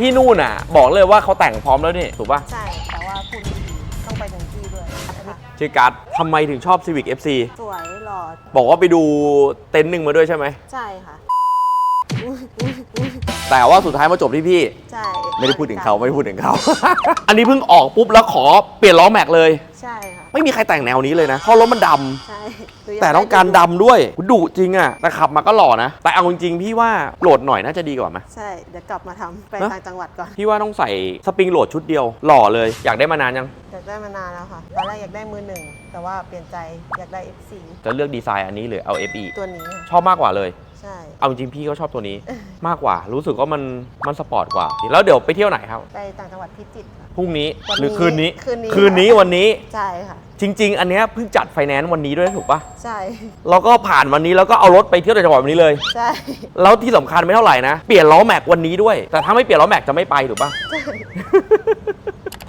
ที่นู่นอะ บอกเลยว่าเขาแต่งพร้อมแล้วนี่ถูกป่ะใช่ แต่ว่าพูดไม่ดีต้องไปถึงที่ด้วยอันนี้ชื่อการ์ดทำไมถึงชอบ Civic FC สวยหล่อบอกว่าไปดูเต็นท์หนึ่งมาด้วยใช่ไหมใช่ค่ะอุ๊ยอุ๊ยอุ๊ยแต่ว่าสุดท้ายมาจบที่พี่ ใช่ไม่ได้พูดถึงเขาไม่ได้พูดถึงเขา อันนี้เพิ่งออกปุ๊บแล้วขอเปลี่ยนล้อแม็กเลย ใช่ค่ะ ไม่มีใครแต่งแนวนี้เลยนะเพราะรถมันดำ ใช่หนูยแต่ต้องการดำด้วยดุจริงอะแต่ขับมาก็หล่อนะ แต่เอาจริงๆพี่ว่าโหลดหน่อยน่าจะดีกว่าไหม ใช่ เดี๋ยวกลับมาทำไปฮะต่างจังหวัดก่อนพี่ว่าต้องใส่สปริงโหลดชุดเดียว หล่อเลย อยากได้มานานยัง อยากได้มานานแล้วค่ะตอนแรกอยากได้มือหนึ่งแต่ว่าเปลี่ยนใจอยากได้ F4 จะเลือกดีไซน์อันนี้หรือเอา FE ตัวนี้ค่ะชอบมากกว่าเลย ใช่ เอาจริงๆพี่ก็ชอบตัวนี้ มากกว่า รู้สึกว่ามันมันสปอร์ตกว่า แล้วเดี๋ยวไปเที่ยวไหนครับ ไปต่างจังหวัดพิจิตรค่ะ พรุ่งนี้วันนี้หรือคืนนี้ คืนนี้ คืนนี้วันนี้ ใช่ค่ะ จริง ๆ อันเนี้ยเพิ่งจัดไฟแนนซ์วันนี้ด้วยถูกปะใช่ เราก็ผ่านวันนี้แล้วก็เอารถไปเที่ยวต่างจังหวัดวันนี้เลย ใช่ แล้วที่สำคัญไม่เท่าไหร่นะ เปลี่ยนล้อแม็กวันนี้ด้วย แต่ถ้าไม่เปลี่ยนล้อแม็กจะไม่ไปถูกปะใช่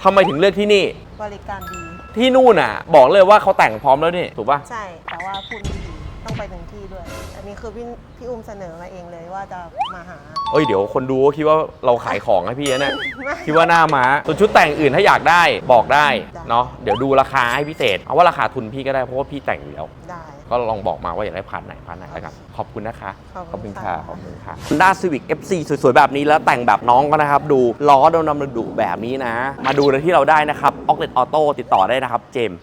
ทำไมถึงเลือกที่นี่ บริการดี ที่นู่นอะ บอกเลยว่าเขาแต่งพร้อมแล้วนี่ถูกปะ ใช่ แต่ว่าพูดไม่ดี ต้องไปถึงที่ด้วย อันนี้คือพี่พี่อุ้มเสนอมาเองเลยว่าจะมาหา เอ้ยเดี๋ยวคนดูก็คิดว่าเราขายของให้พี่นะเนี่ยไม่คิดว่าหน้าม้าส่วนชุดแต่งอื่นถ้าอยากได้บอกได้ได้เนาะเดี๋ยวดูราคาให้พิเศษเอาว่าราคาทุนพี่ก็ได้เพราะว่าพี่แต่งอยู่แล้ว ได้ ก็ลองบอกมาว่าอยากได้พาร์ทไหนพาร์ทไหนแล้วกันขอบคุณนะคะขอบคุณค่ะค่ะขอบคุณค่ะ Honda Civic FC สวยๆแบบนี้แล้วแต่งแบบน้องก็นะครับ ดูล้อดำๆดุๆแบบนี้นะ มาดูในที่เราได้นะครับ o c l e t Auto ติดต่อได้นะครับ เจมส์